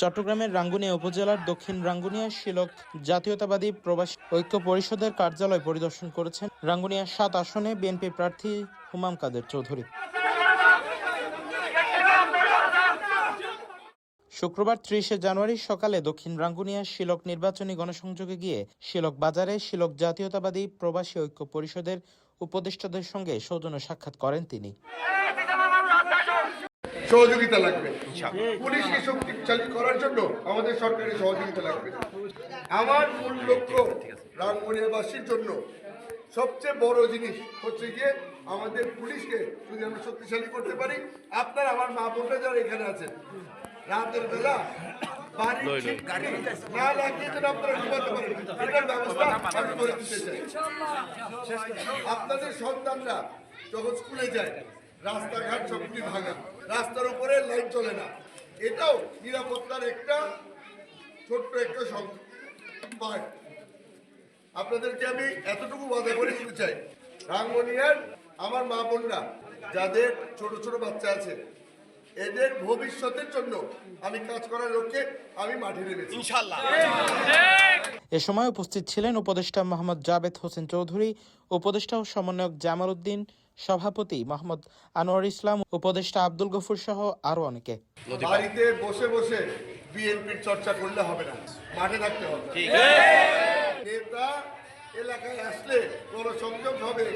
চট্টগ্রামের রাঙ্গুনিয়া উপজেলার দক্ষিণ রাঙ্গুনিয়া শিলক জাতীয়তাবাদী প্রবাসী ঐক্য পরিষদের কার্যালয় পরিদর্শন করেছেন রাঙ্গুনিয়া সাত আসনে বিএনপি প্রার্থী হুমাম কাদের চৌধুরী। শুক্রবার ত্রিশে জানুয়ারি সকালে দক্ষিণ রাঙ্গুনিয়া শিলক নির্বাচনী গণসংযোগে গিয়ে শিলক বাজারে শিলক জাতীয়তাবাদী প্রবাসী ঐক্য পরিষদের উপদেষ্টাদের সঙ্গে সৌজন্য সাক্ষাৎ করেন তিনি। সহযোগিতা লাগবে। পুলিশকে শক্তিশালী করার জন্য আমাদের সরকারের সহযোগিতা লাগবে। আমার মূল লক্ষ্য রামগড়িয়াবাসীর জন্য সবচেয়ে বড় জিনিস হচ্ছে গিয়ে আমাদের পুলিশকে যদি আমরা শক্তিশালী করতে পারি আপনার আমার মা বোনরা যারা এখানে আছেন রাতের বেলা আপনাদের সন্তানরা যখন স্কুলে যায় রাস্তাঘাট সবগুলি ভাঙা রাস্তার উপরে লাইট চলে না। এটাও নিরাপত্তার একটা ছোট্ট একটা পার্ট আপনাদেরকে আমি এতটুকু ওয়াদা করে দিতে চাই। রাঙ্গনিয়ার আমার মা বোনরা যাদের ছোট ছোট বাচ্চা আছে এদের ভবিষ্যতের জন্য আমি কাজ করার লক্ষ্যে আমি মাঠে নেমেছি। এ সময় উপস্থিত ছিলেন উপদেষ্টা মোহাম্মদ জাবেদ হোসেন চৌধুরী উপদেষ্টা ও সমন্বয়ক জামাল উদ্দিন সভাপতি মোহাম্মদ আনোয়ার ইসলাম উপদেষ্টা আব্দুল গফুর সহ আরও অনেকে। বাড়িতে বসে বসে বিএনপির চর্চা করলে হবে না মাঠে থাকতে হবে। নেতা এলাকায় আসলে কোনো সংযোগ হবে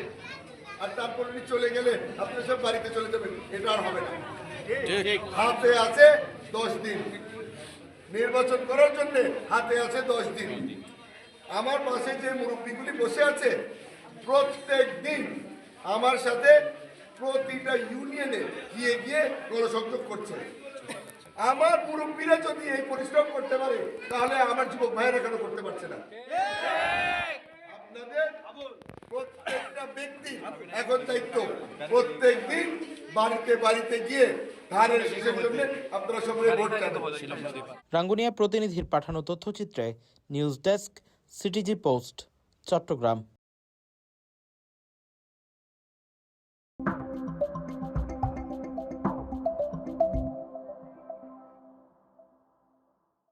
আর তারপর উনি চলে গেলে আপনি সব বাড়িতে চলে যাবেন এটা আর হবে না। হাতে আছে দশ দিন। নির্বাচন করার জন্য হাতে আছে দশ দিন। আমার পাশে যে মুরব্বীগুলি বসে আছে, প্রত্যেক দিন আমার সাথে প্রতিটা ইউনিয়নে গিয়ে গিয়ে গণসংযোগ করছে। আমার মুরব্বীরা যদি এই পরিশ্রম করতে পারে, তাহলে আমার যুবক ভাইয়েরা কেন করতে পারছে না। আপনাদের প্রত্যেকটা ব্যক্তি এখন দায়িত্ব। প্রত্যেক দিন বাড়িতে বাড়িতে গিয়ে ধানের শীষের জন্য আপনারা সবাই ভোট রাঙ্গুনিয়া প্রতিনিধির পাঠানো তথ্যচিত্রে news desk CTG post Chattogram.